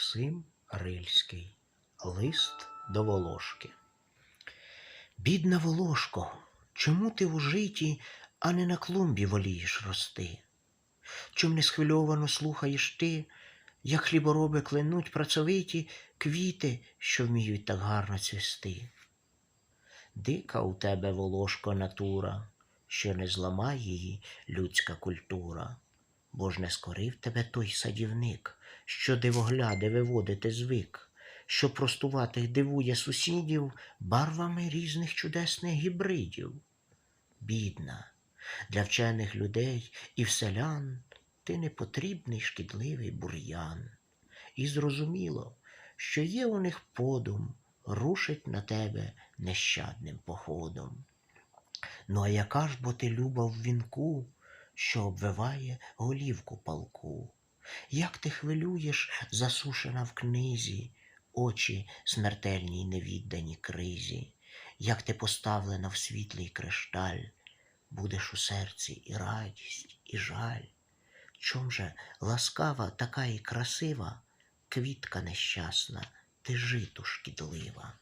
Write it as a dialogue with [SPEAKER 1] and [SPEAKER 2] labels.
[SPEAKER 1] Максим Рильський. Лист до Волошки. Бідна Волошко, чому ти у житі, а не на клумбі волієш рости? Чом не схвильовано слухаєш ти, як хлібороби кленуть працьовиті квіти, що вміють так гарно цвісти? Дика у тебе, Волошко, натура, що не зламає її людська культура, бо ж не скорив тебе той садівник, що дивогляди виводити звик, що простуватих дивує сусідів барвами різних чудесних гібридів. Бідна, для вчених людей і вселян ти непотрібний шкідливий бур'ян. І зрозуміло, що є у них подум рушить на тебе нещадним походом. Ну а яка ж бо ти люба в вінку, що обвиває голівку палку? Як ти хвилюєш, засушена в книзі, очі смертельній невіддані кризі, як ти поставлена в світлий кришталь, будеш у серці і радість, і жаль. Чом же ласкава така і красива, квітка нещасна, ти житу шкідлива.